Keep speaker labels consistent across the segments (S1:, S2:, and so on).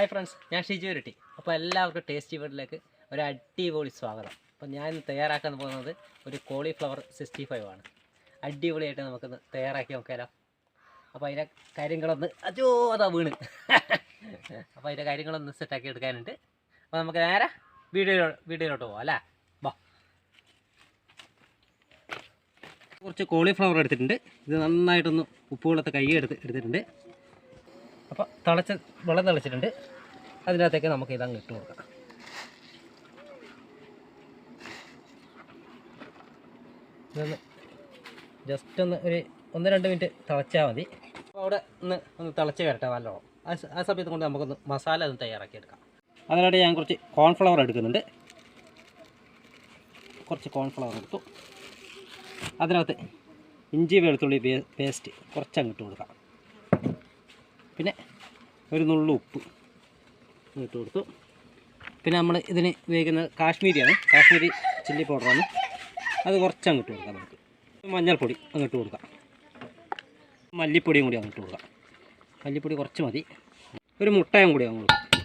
S1: Hi friends ഞാൻ ഷിജു ഇരട്ടി അപ്പോൾ എല്ലാവർക്കും ടേസ്റ്റി വീട്ടിലേക്ക് ഒരു അടിപൊളി സ്വാഗതം. അപ്പോൾ ഞാൻ ഇന്ന് തയ്യാറാക്കാൻ പോകുന്നത് ഒരു കോളിഫ്ലവർ സിക്സ്റ്റി ഫൈവ് ആണ്. അടിപൊളിയായിട്ട് നമുക്കൊന്ന് തയ്യാറാക്കി നോക്കാലോ. അപ്പോൾ അതിന്റെ കാര്യങ്ങളൊന്ന് അജോ അതാ വീണ്. അപ്പോൾ അതിന്റെ കാര്യങ്ങളൊന്ന് സെറ്റാക്കി എടുക്കാനുണ്ട്. അപ്പോൾ നമുക്ക് നേരെ വീഡിയോ വീഡിയോയിലോട്ട് പോകാം അല്ലേ? വാ. കുറച്ച് കോളിഫ്ലവർ എടുത്തിട്ടുണ്ട്. ഇത് നന്നായിട്ടൊന്ന് ഉപ്പുവെള്ളത്തെ കൈ എടുത്ത് എടുത്തിട്ടുണ്ട്. അപ്പോൾ തിളച്ച വെള്ളം തിളച്ചിട്ടുണ്ട്. അതിനകത്തേക്ക് നമുക്ക് ഇതങ്ങ് ഇട്ട് കൊടുക്കാം. ഇതൊന്ന് ജസ്റ്റ് ഒന്ന് ഒരു ഒന്ന് രണ്ട് മിനിറ്റ് തിളച്ചാൽ മതി. അപ്പോൾ അവിടെ ഒന്ന് ഒന്ന് തിളച്ച് വരട്ടെ നല്ലോണം ആ സമയത്ത് കൊണ്ട് നമുക്കൊന്ന് മസാല ഒന്ന് തയ്യാറാക്കി എടുക്കാം. അതിനായിട്ട് ഞാൻ കുറച്ച് കോൺഫ്ലവർ എടുക്കുന്നുണ്ട്. കുറച്ച് കോൺഫ്ലവർ എടുത്തു. അതിനകത്ത് ഇഞ്ചി വെളുത്തുള്ളി പേസ്റ്റ് കുറച്ചങ്ങ് ഇട്ട് കൊടുക്കാം. പിന്നെ ഒരു നുള്ളു ഉപ്പ് ഇട്ട് കൊടുത്തു. പിന്നെ നമ്മൾ ഇതിന് ഉപയോഗിക്കുന്നത് കാശ്മീരിയാണ്. കാശ്മീരി ചില്ലി പൗഡറാണ്. അത് കുറച്ച് അങ്ങോട്ട് കൊടുക്കാം നമുക്ക്. മഞ്ഞൾപ്പൊടി അങ്ങോട്ട് കൊടുക്കാം. മല്ലിപ്പൊടിയും കൂടി അങ്ങോട്ട് കൊടുക്കാം. മല്ലിപ്പൊടി കുറച്ച് മതി. ഒരു മുട്ടയും കൂടി അങ്ങ് കൊടുക്കാം.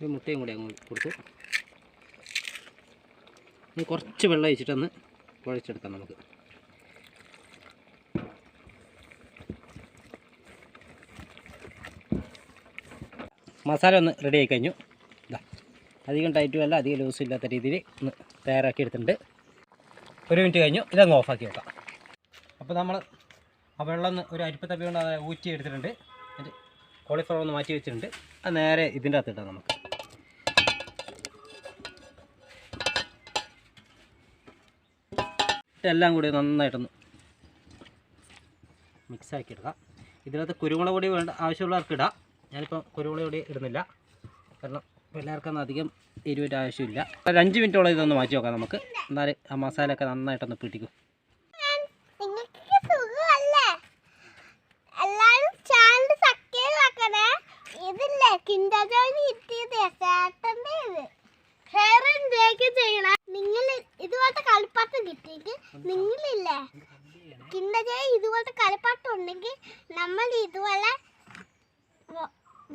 S1: ഒരു മുട്ടയും കൂടി അങ്ങ് കൊടുത്തു. ഇനി കുറച്ച് വെള്ളം ഒഴിച്ചിട്ടൊന്ന് കുഴച്ചെടുക്കാം നമുക്ക്. മസാല ഒന്ന് റെഡി ആയി കഴിഞ്ഞു. ഇതാ അധികം ടൈറ്റും അല്ല അധികം ലൂസും ഇല്ലാത്ത രീതിയിൽ ഒന്ന് തയ്യാറാക്കി എടുത്തിട്ടുണ്ട്. ഒരു മിനിറ്റ് കഴിഞ്ഞു ഇതങ്ങ് ഓഫാക്കി വെക്കാം. അപ്പോൾ നമ്മൾ ആ വെള്ളം ഒന്ന് ഒരു അരിപ്പത്തപ്പി കൊണ്ട് അത് ഊറ്റി എടുത്തിട്ടുണ്ട്. എന്നിട്ട് കോളിഫ്ലവർ ഒന്ന് മാറ്റി വെച്ചിട്ടുണ്ട്. അത് നേരെ ഇതിന്റെ അകത്ത് ഇടാം നമുക്ക്. എല്ലാം കൂടി നന്നായിട്ടൊന്ന് മിക്സാക്കി എടുക്കാം. ഇതിനകത്ത് കുരുമുളക് പൊടി വേണ്ട ആവശ്യമുള്ളവർക്ക് ഇടാം. ഞാനിപ്പോൾ കുരുമുളക് പൊടി ഇടുന്നില്ല. കാരണം പിള്ളേർക്കൊന്നും അധികം എരിവിന്റെ ആവശ്യമില്ല. ഒരു അഞ്ച് മിനിറ്റോളം ഇതൊന്ന് മാറ്റി നോക്കാം നമുക്ക്. എന്നാൽ ആ മസാലയൊക്കെ നന്നായിട്ടൊന്ന് പിടിക്കും.
S2: നിങ്ങൾ നിങ്ങളില്ലേ? കിണ്ടജയ ജോയ് ഇതുപോലത്തെ കളിപ്പാട്ടം ഉണ്ടെങ്കിൽ നമ്മൾ ഇതുപോലെ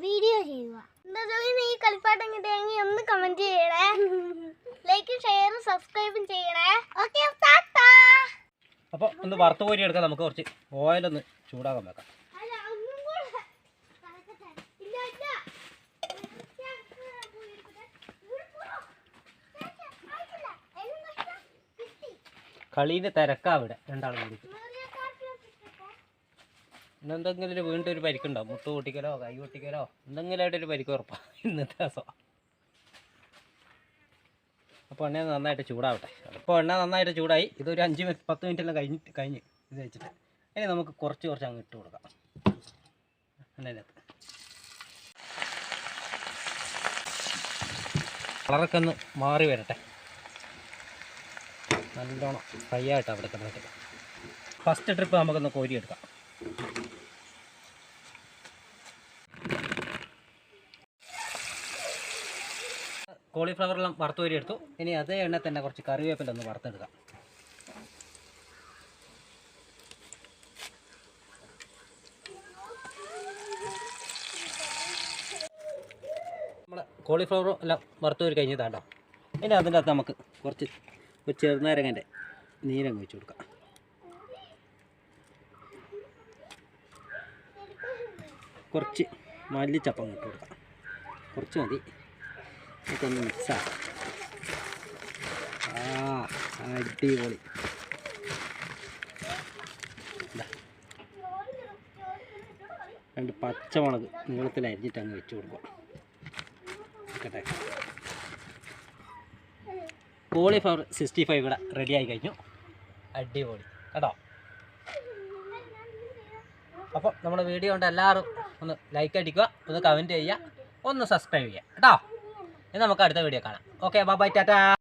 S2: വീഡിയോ ചെയ്യുക. എന്താ ഈ കളിപ്പാട്ടം കിട്ടിയെങ്കിൽ ഒന്ന് കമന്റ് ചെയ്യണേ. ലൈക്കും ഷെയറും സബ്സ്ക്രൈബും ചെയ്യണേ. ഓക്കെ
S1: അപ്പോൾ ഒന്ന് വറുത്ത് കോരി എടുക്കാം. നമുക്ക് കുറച്ച് ഓയിലൊന്ന് ചൂടാകാൻ വെക്കാം. കളീന്റെ തിരക്കാ ഇവിടെ രണ്ടാളും കൂടി. ഇന്നെന്തെങ്കിലും ഒരു വീണ്ടും ഒരു പരിക്കുണ്ടാവും മുട്ട് പൊട്ടിക്കലോ കൈ പൊട്ടിക്കലോ? എന്തെങ്കിലും ആയിട്ടൊരു പരിക്ക് ഉറപ്പാണ് ഇന്നത്തെ ദിവസം. അപ്പോൾ എണ്ണ നന്നായിട്ട് ചൂടാവട്ടെ. അപ്പോൾ എണ്ണ നന്നായിട്ട് ചൂടായി. ഇതൊരു അഞ്ച് പത്ത് മിനിറ്റ് എല്ലാം കഴിഞ്ഞിട്ട് കഴിഞ്ഞ് ഇത് വെച്ചിട്ട് ഇനി നമുക്ക് കുറച്ച് കുറച്ച് അങ്ങ് ഇട്ട് കൊടുക്കാം. എണ്ണയിനകത്ത് കളറൊക്കെ ഒന്ന് മാറി വരട്ടെ. നല്ലോണം ഫ്രൈ ആയിട്ടാണ് അവിടെ കിടന്നിട്ട്. ഫസ്റ്റ് ട്രിപ്പ് നമുക്കൊന്ന് കോരിയെടുക്കാം. കോളിഫ്ലവറെല്ലാം വറുത്ത് വരി എടുത്തു. ഇനി അതേ എണ്ണ തന്നെ കുറച്ച് കറിവേപ്പില ഒന്ന് വറുത്തെടുക്കാം. നമ്മൾ കോളിഫ്ലവർ എല്ലാം വറുത്ത് വരി കഴിഞ്ഞതാണ്ടോ ഇനി അതിന്റെ അകത്ത് നമുക്ക് കുറച്ച് ഒരു ചെറുനാരങ്ങന്റെ നീരങ്ങ് വെച്ച് കൊടുക്കാം. കുറച്ച് മല്ലിച്ചപ്പം ഇട്ട് കൊടുക്കാം. കുറച്ച് മതി. മിക്സാക്കാം ആ അടിപൊളി. രണ്ട് പച്ചമുളക് നീളത്തിൽ അരിഞ്ഞിട്ട് അങ്ങ് വെച്ച് കൊടുക്കാം. കോളിഫ്ലവർ സിക്സ്റ്റി ഫൈവ് ഇവിടെ റെഡി ആയി കഴിഞ്ഞു. അടിപൊളി. കേട്ടോ? അപ്പോൾ നമ്മുടെ വീഡിയോ കൊണ്ട് എല്ലാവരും ഒന്ന് ലൈക്ക് അടിക്കുക ഒന്ന് കമന്റ് ചെയ്യുക ഒന്ന് സബ്സ്ക്രൈബ് ചെയ്യുക. കേട്ടോ? നമുക്ക് അടുത്ത വീഡിയോ കാണാം. Okay bye Tata.